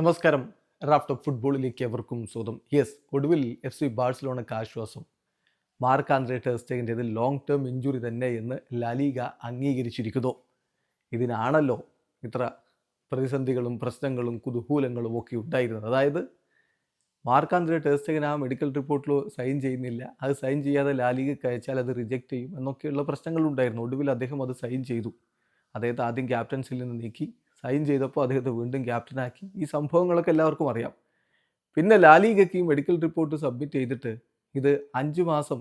നമസ്കാരം. Raft of ഫുട്ബോളിലേക്ക് എവർക്കും സ്വാഗതം. യെസ് ഒടുവിൽ എഫ് സി ബാഴ്സലോണക്ക് ആശ്വാസം. മാർക്ക് ആൻഡ്രേ ടെസ്റ്റേക്കിന്റെത് ലോങ് ടേം ഇഞ്ചുറി തന്നെ എന്ന് ലാലിക അംഗീകരിച്ചിരിക്കുന്നു. ഇതിനാണല്ലോ ഇത്ര പ്രതിസന്ധികളും പ്രശ്നങ്ങളും കുതൂഹൂലങ്ങളും ഒക്കെ ഉണ്ടായിരുന്നത്. അതായത് മാർക്ക് ആൻഡ്രേ ടെസ്റ്റേഗൻ ആ മെഡിക്കൽ റിപ്പോർട്ടിൽ സൈൻ ചെയ്യുന്നില്ല. അത് സൈൻ ചെയ്യാതെ ലാലിഗയ്ക്ക് അയച്ചാൽ അത് റിജക്റ്റ് ചെയ്യും എന്നൊക്കെയുള്ള പ്രശ്നങ്ങളുണ്ടായിരുന്നു. ഒടുവിൽ അദ്ദേഹം അത് സൈൻ ചെയ്തു. അദ്ദേഹത്തെ ആദ്യം ക്യാപ്റ്റൻസിൽ നിന്ന് നീക്കി. സൈൻ ചെയ്തപ്പോൾ അദ്ദേഹത്തെ വീണ്ടും ക്യാപ്റ്റനാക്കി ഈ സംഭവങ്ങളൊക്കെ എല്ലാവർക്കും അറിയാം. പിന്നെ ലാലിഗയ്ക്ക് മെഡിക്കൽ റിപ്പോർട്ട് സബ്മിറ്റ് ചെയ്തിട്ട് ഇത് അഞ്ച് മാസം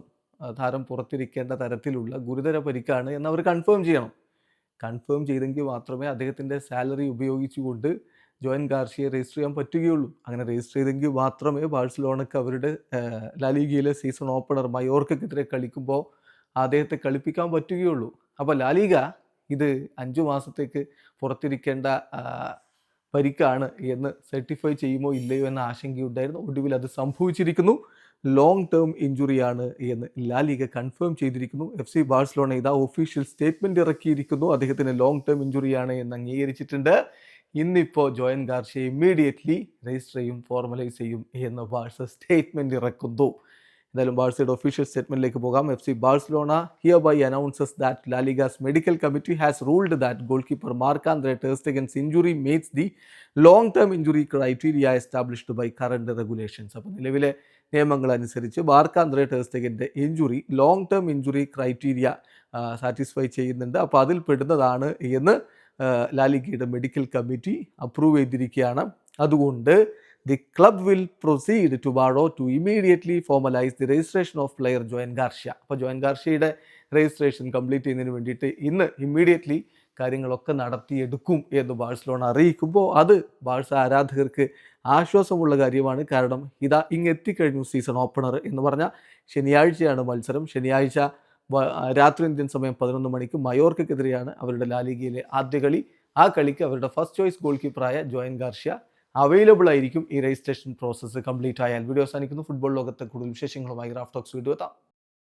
താരം പുറത്തിരിക്കേണ്ട തരത്തിലുള്ള ഗുരുതര പരിക്കാണ് എന്ന് അവർ കൺഫേം ചെയ്യണം. കൺഫേം ചെയ്തെങ്കിൽ മാത്രമേ അദ്ദേഹത്തിന്റെ സാലറി ഉപയോഗിച്ചുകൊണ്ട് ജോയിൻ ഗാർഷിയെ രജിസ്റ്റർ ചെയ്യാൻ പറ്റുകയുള്ളൂ. അങ്ങനെ രജിസ്റ്റർ ചെയ്തെങ്കിൽ മാത്രമേ ബാഴ്സലോണക്ക് അവരുടെ ലാലിഗയിലെ സീസൺ ഓപ്പണർ മയോർക്കെതിരെ കളിക്കുമ്പോൾ അദ്ദേഹത്തെ കളിപ്പിക്കാൻ പറ്റുകയുള്ളൂ. അപ്പോൾ ലാലിഗ ഇത് അഞ്ചു മാസത്തേക്ക് പുറത്തിരിക്കേണ്ട പരിക്കാണ് എന്ന് സർട്ടിഫൈ ചെയ്യുമോ ഇല്ലയോ എന്ന ആശങ്കയുണ്ടായിരുന്നു. ഒടുവിൽ അത് സംഭവിച്ചിരിക്കുന്നു. ലോങ് ടേം ഇഞ്ചുറിയാണ് എന്ന് ലാലിഗ കൺഫേം ചെയ്തിരിക്കുന്നു. എഫ് സി ബാഴ്സലോണ ഇതാ ഒഫീഷ്യൽ സ്റ്റേറ്റ്മെന്റ് ഇറക്കിയിരിക്കുന്നു. അദ്ദേഹത്തിന് ലോങ് ടേം ഇഞ്ചുറിയാണ് എന്ന് അംഗീകരിച്ചിട്ടുണ്ട്. ഇന്നിപ്പോൾ ജോയൻ ഗാർഷ്യ ഇമ്മീഡിയറ്റ്ലി രജിസ്റ്റർ ചെയ്യും ഫോർമലൈസ് ചെയ്യും എന്ന് ബാഴ്സ സ്റ്റേറ്റ്മെന്റ് ഇറക്കുന്നു. എന്തായാലും ബാഴ്സയുടെ ഒഫീഷ്യൽ സ്റ്റേറ്റ്മെന്റിലേക്ക് പോകാം. F C Barcelona hereby announces that LaLiga's medical committee has ruled that goalkeeper Marc Andre ter Stegen's injury meets the long term injury criteria established by current regulations അപ്പോൾ നിലവിലെ നിയമങ്ങൾ അനുസരിച്ച് Marc Andre ടേസ്റ്റഗന്റെ injury long term injury criteria satisfy ചെയ്യുന്നുണ്ട്. അപ്പോൾ അതിൽ പെടുന്നതാണ് എന്ന് ലാലിഗയുടെ medical committee approve ചെയ്തിരിക്കുകയാണ്. അതുകൊണ്ട് club will proceed to ബാഡോ to immediately formalise the registration of player Joan Garcia അപ്പോൾ ജോയൻ ഗാർഷ്യയുടെ രജിസ്ട്രേഷൻ കംപ്ലീറ്റ് ചെയ്യുന്നതിന് വേണ്ടിയിട്ട് ഇന്ന് ഇമ്മീഡിയറ്റ്ലി കാര്യങ്ങളൊക്കെ നടത്തിയെടുക്കും എന്ന് ബാഴ്സലോണ അറിയിക്കുമ്പോൾ അത് ബാഴ്സ ആരാധകർക്ക് ആശ്വാസമുള്ള കാര്യമാണ്. കാരണം ഇതാ ഇങ്ങ് എത്തിക്കഴിഞ്ഞു സീസൺ ഓപ്പണർ എന്ന് പറഞ്ഞാൽ ശനിയാഴ്ചയാണ് മത്സരം. ശനിയാഴ്ച രാത്രി ഇന്ത്യൻ സമയം പതിനൊന്ന് മണിക്ക് മയോർക്കെതിരെയാണ് അവരുടെ ലാലിഗയിലെ ആദ്യ കളി. ആ കളിക്ക് അവരുടെ ഫസ്റ്റ് ചോയ്സ് ഗോൾ കീപ്പറായ ജോയൻ ഗാർഷ്യ അവൈലബിൾ ആയിരിക്കും ഈ രജിസ്ട്രേഷൻ പ്രോസസ്സ് കംപ്ലീറ്റ് ആയാൽ. വീഡിയോ അവസാനിക്കുന്നു. ഫുട്ബോൾ ലോകത്തെ കൂടുതൽ വിശേഷങ്ങളുമായി റാഫ്റ്റോക്സ് വീഡിയോ എത്താം.